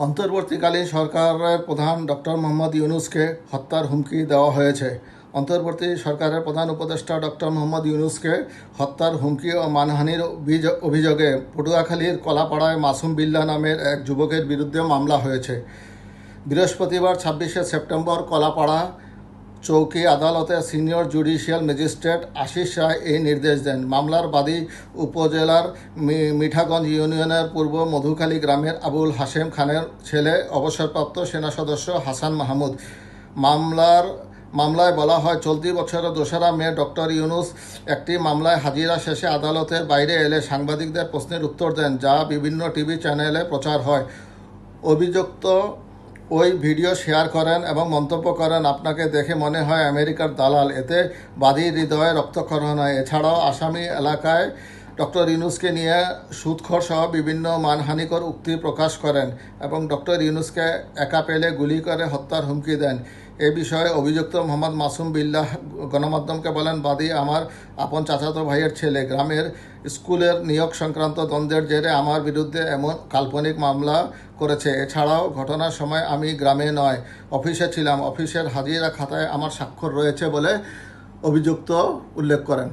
অন্তর্বর্তীকালীন সরকারের প্রধান ডক্টর মোহাম্মদ ইউনুসকে হত্যার হুমকি দেওয়া হয়েছে। অন্তর্বর্তী সরকারের প্রধান উপদেষ্টা ডক্টর মোহাম্মদ ইউনুসকে হত্যার হুমকি ও মানহানির অভিযোগ- পটুয়াখালীর কলাপাড়ায় মাসুম বিল্লা নামের এক যুবকের বিরুদ্ধে মামলা হয়েছে। বৃহস্পতিবার ছাব্বিশে সেপ্টেম্বর কলাপাড়া চৌকি আদালতে senior judicial magistrate Ashis Shah এই নির্দেশ দেন। মামলার বাদী উপজেলার মিঠাগঞ্জ ইউনিয়নের পূর্ব মধুখালী গ্রামের আবুল হাশেম খানের ছেলে, অবসরপ্রাপ্ত সেনা সদস্য হাসান মাহমুদ। মামলার মামলায় বলা হয়, চলতি বছরের দোসরা মে ডক্টর ইউনুস একটি মামলায় হাজিরা শেষে আদালতের বাইরে এলে সাংবাদিকদের প্রশ্নের উত্তর দেন, যা বিভিন্ন টিভি চ্যানেলে প্রচার হয়। অভিযুক্ত ওই ভিডিও শেয়ার করেন এবং মন্তব্য করেন, আপনাকে দেখে মনে হয় আমেরিকার দালাল। এতে বাদী হৃদয়ে রক্তক্ষরণ হয়। এছাড়াও আসামি এলাকায় ডক্টর ইউনুসকে নিয়ে সুদখর সহ বিভিন্ন মানহানিকর উক্তি প্রকাশ করেন এবং ডক্টর ইউনুসকে একা পেলে গুলি করে হত্যার হুমকি দেন। এ বিষয়ে অভিযুক্ত মোহাম্মদ মাসুম বিল্লাহ গণমাধ্যমকে বলেন, বাদী আমার আপন চাচাতো ভাইয়ের ছেলে গ্রামের স্কুলের নিয়োগ সংক্রান্ত দ্বন্দ্বের জেরে আমার বিরুদ্ধে এমন কাল্পনিক মামলা করেছে। এছাড়াও ঘটনার সময় আমি গ্রামে নয়, অফিসে ছিলাম। অফিসের হাজিরা খাতায় আমার স্বাক্ষর রয়েছে বলে অভিযুক্ত উল্লেখ করেন।